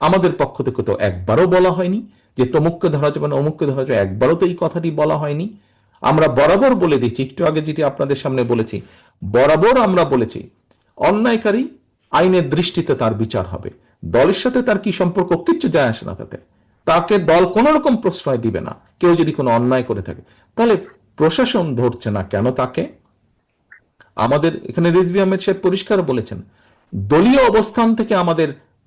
আমাদের পক্ষ থেকে তো একবারও বলা হয়নি যে তমুককে ধরা যাবে না অমুককে ধরা যাবে একবারও তো এই কথাটি বলা হয়নি। আমরা বরাবর বলে দিচ্ছি একটু আগে যেটি আপনাদের সামনে বলেছি, বরাবর আমরা বলেছি, অন্যায়কারী আইনের দৃষ্টিতে তার বিচার হবে। দলের সাথে তার কি সম্পর্ক কিচ্ছু যায় আসে না তাতে। তাকে দল কোন রকম প্রশ্রয় দিবে না। কেউ যদি কোনো অন্যায় করে থাকে, তাহলে প্রশাসন ধরছে না কেন তাকে? আমাদের এখানে রিজভি আহমেদ সাহেব পরিষ্কার বলেছেন, দলীয় অবস্থান থেকে আমাদের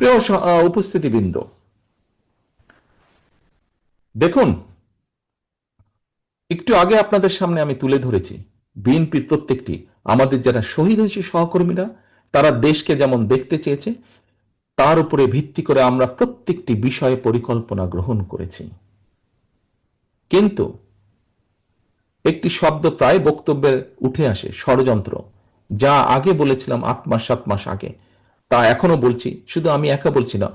প্রিয় উপস্থিতিবৃন্দ, দেখুন, একটু আগে আপনাদের সামনে আমি তুলে ধরেছি বিএনপির প্রত্যেকটি, আমাদের যারা শহীদ হয়েছে সহকর্মীরা, তারা দেশকে যেমন দেখতে চেয়েছে, তার উপরে ভিত্তি করে আমরা প্রত্যেকটি বিষয়ে পরিকল্পনা গ্রহণ করেছি। কিন্তু, একটি শব্দ প্রায় বক্তব্যে উঠে আসে, ষড়যন্ত্র, যা আগে বলেছিলাম আট মাস, সাত মাস আগে। তা এখনও বলছি শুধু আমি একা বলছি না